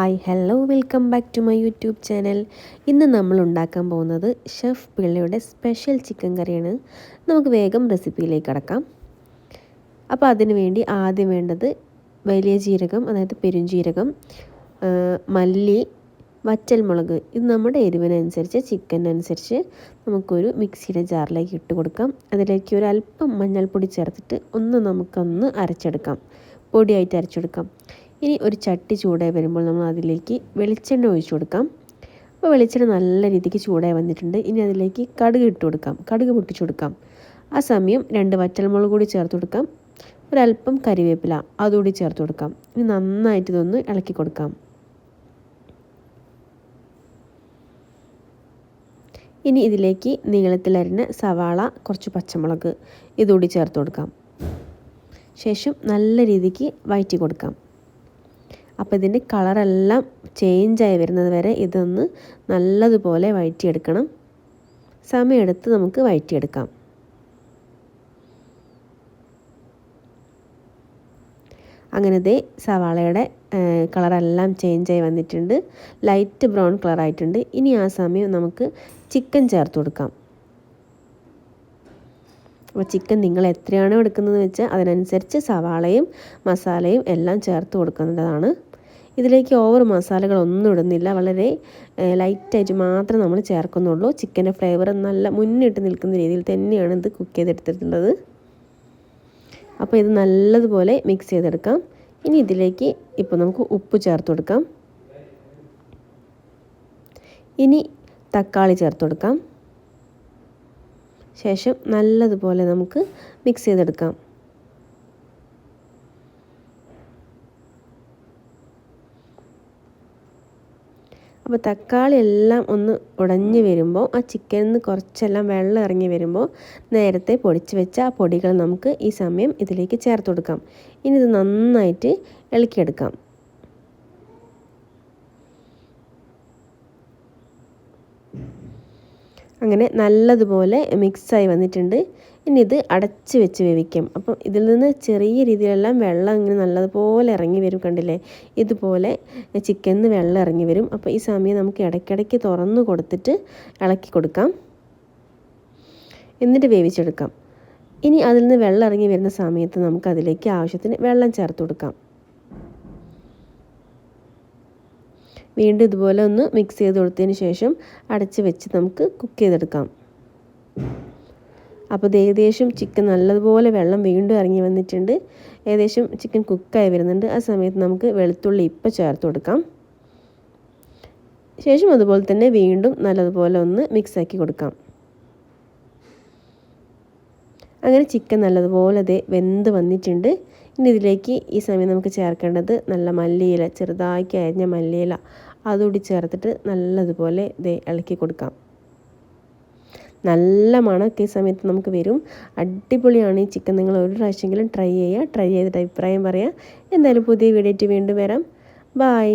Hello welcome back to my YouTube channel. ഇന്ന് നമ്മൾ ഉണ്ടാക്കാൻ പോകുന്നത് ഷെഫ് പിള്ളയുടെ സ്പെഷ്യൽ ചിക്കൻ കറിയാണ്. നമുക്ക് വേഗം റെസിപ്പിയിലേക്ക് കടക്കാം. അപ്പോൾ അതിന് വേണ്ടി ആദ്യം വേണ്ടത് വലിയ ജീരകം അതായത് പെരുംജീരകം മല്ലി വറ്റൽമുളക്. ഇത് നമ്മുടെ എരിവിനനുസരിച്ച് ചിക്കനനുസരിച്ച് നമുക്കൊരു മിക്സിയുടെ ജാറിലേക്ക് ഇട്ട് കൊടുക്കാം. അതിലേക്ക് ഒരു അല്പം മഞ്ഞൾപ്പൊടി ചേർത്തിട്ട് ഒന്ന് നമുക്കൊന്ന് അരച്ചെടുക്കാം. പൊടിയായിട്ട് അരച്ചെടുക്കാം. ഇനി ഒരു ചട്ടി ചൂടായി വരുമ്പോൾ നമ്മൾ അതിലേക്ക് വെളിച്ചെണ്ണ ഒഴിച്ചു കൊടുക്കാം. അപ്പോൾ വെളിച്ചെണ്ണ നല്ല രീതിക്ക് ചൂടായി വന്നിട്ടുണ്ട്. ഇനി അതിലേക്ക് കടുക് ഇട്ട് കൊടുക്കാം. കടുക് പൊട്ടിച്ചു കൊടുക്കാം. ആ സമയം രണ്ട് വറ്റൽമുളക് കൂടി ചേർത്ത് കൊടുക്കാം. ഒരല്പം കരിവേപ്പില അതുകൂടി ചേർത്ത് കൊടുക്കാം. ഇനി നന്നായിട്ട് ഇതൊന്ന് ഇളക്കി കൊടുക്കാം. ഇനി ഇതിലേക്ക് നീളത്തിലരിഞ്ഞ സവാള കുറച്ച് പച്ചമുളക് ഇതുകൂടി ചേർത്ത് കൊടുക്കാം. ശേഷം നല്ല രീതിക്ക് വയറ്റി കൊടുക്കാം. അപ്പോൾ ഇതിന്റെ കളറെല്ലാം ചേഞ്ചായി വരുന്നത് വരെ ഇതൊന്ന് നല്ലതുപോലെ വഴറ്റിയെടുക്കണം. സമയമെടുത്ത് നമുക്ക് വഴറ്റിയെടുക്കാം. അങ്ങനത്തെ സവാളയുടെ കളറെല്ലാം ചേഞ്ചായി വന്നിട്ടുണ്ട്. ലൈറ്റ് ബ്രൗൺ കളറായിട്ടുണ്ട് ഇനി ആ സമയം നമുക്ക് ചിക്കൻ ചേർത്ത് കൊടുക്കാം. അപ്പോൾ ചിക്കൻ നിങ്ങൾ എത്രയാണോ എടുക്കുന്നത് വെച്ചാൽ അതിനനുസരിച്ച് സവാളയും മസാലയും എല്ലാം ചേർത്ത് കൊടുക്കുന്നതാണ്. ഇതിലേക്ക് ഓവർ മസാലകളൊന്നും ഇടുന്നില്ല. വളരെ ലൈറ്റായിട്ട് മാത്രം നമ്മൾ ചേർക്കുന്നുള്ളൂ. ചിക്കന്റെ ഫ്ലേവർ നല്ല മുന്നിട്ട് നിൽക്കുന്ന രീതിയിൽ തന്നെയാണ് ഇത് കുക്ക് ചെയ്തെടുത്തിട്ടുള്ളത്. അപ്പോൾ ഇത് നല്ലതുപോലെ മിക്സ് ചെയ്തെടുക്കാം. ഇനി ഇതിലേക്ക് ഇപ്പോൾ നമുക്ക് ഉപ്പ് ചേർത്ത് കൊടുക്കാം. ഇനി തക്കാളി ചേർത്ത് കൊടുക്കാം. ശേഷം നല്ലതുപോലെ നമുക്ക് മിക്സ് ചെയ്തെടുക്കാം. അപ്പോൾ തക്കാളി എല്ലാം ഒന്ന് ഉടഞ്ഞ് വരുമ്പോൾ ആ ചിക്കനിൽ നിന്ന് കുറച്ചെല്ലാം വെള്ളം ഇറങ്ങി വരുമ്പോൾ നേരത്തെ പൊടിച്ച് വെച്ച ആ പൊടികൾ നമുക്ക് ഈ സമയം ഇതിലേക്ക് ചേർത്ത് കൊടുക്കാം. ഇനി ഇത് നന്നായിട്ട് ഇളക്കിയെടുക്കാം. അങ്ങനെ നല്ലതുപോലെ മിക്സായി വന്നിട്ടുണ്ട്. ഇനി ഇത് അടച്ച് വെച്ച് വേവിക്കാം. അപ്പം ഇതിൽ നിന്ന് ചെറിയ രീതിയിലെല്ലാം വെള്ളം ഇങ്ങനെ നല്ലതുപോലെ ഇറങ്ങി വരും കണ്ടില്ലേ? ഇതുപോലെ ചിക്കനിൽ വെള്ളം ഇറങ്ങി വരും. അപ്പോൾ ഈ സമയം നമുക്ക് ഇടയ്ക്കിടയ്ക്ക് തുറന്ന് കൊടുത്തിട്ട് ഇളക്കി കൊടുക്കാം. എന്നിട്ട് വേവിച്ചെടുക്കാം. ഇനി അതിൽ നിന്ന് വെള്ളം ഇറങ്ങി വരുന്ന സമയത്ത് നമുക്ക് അതിലേക്ക് ആവശ്യത്തിന് വെള്ളം ചേർത്ത് കൊടുക്കാം. വീണ്ടും ഇതുപോലെ ഒന്ന് മിക്സ് ചെയ്ത് കൊടുത്തതിന് ശേഷം അടച്ച് വെച്ച് നമുക്ക് കുക്ക് ചെയ്തെടുക്കാം. അപ്പോൾ ഏകദേശം ചിക്കൻ നല്ലതുപോലെ വെള്ളം വീണ്ടും ഇറങ്ങി വന്നിട്ടുണ്ട്. ഏകദേശം ചിക്കൻ കുക്കായി വരുന്നുണ്ട്. ആ സമയത്ത് നമുക്ക് വെളുത്തുള്ളി ഇപ്പം ചേർത്ത് കൊടുക്കാം. ശേഷം അതുപോലെ തന്നെ വീണ്ടും നല്ലതുപോലെ ഒന്ന് മിക്സാക്കി കൊടുക്കാം. അങ്ങനെ ചിക്കൻ നല്ലതുപോലെ അതേ വെന്ത് വന്നിട്ടുണ്ട്. ഇനി ഇതിലേക്ക് ഈ സമയം നമുക്ക് ചേർക്കേണ്ടത് നല്ല മല്ലിയില ചെറുതാക്കി അരിഞ്ഞ മല്ലിയില അതുകൂടി ചേർത്തിട്ട് നല്ലതുപോലെ ഇതേ ഇളക്കി കൊടുക്കാം. നല്ല മണമൊക്കെ ഈ സമയത്ത് നമുക്ക് വരും. അടിപൊളിയാണ് ഈ ചിക്കൻ നിങ്ങൾ ഒരു പ്രാവശ്യമെങ്കിലും ട്രൈ ചെയ്യുക. ട്രൈ ചെയ്തിട്ട് അഭിപ്രായം പറയാം എന്തായാലും പുതിയ വീഡിയോ വീണ്ടും വരാം. ബായ്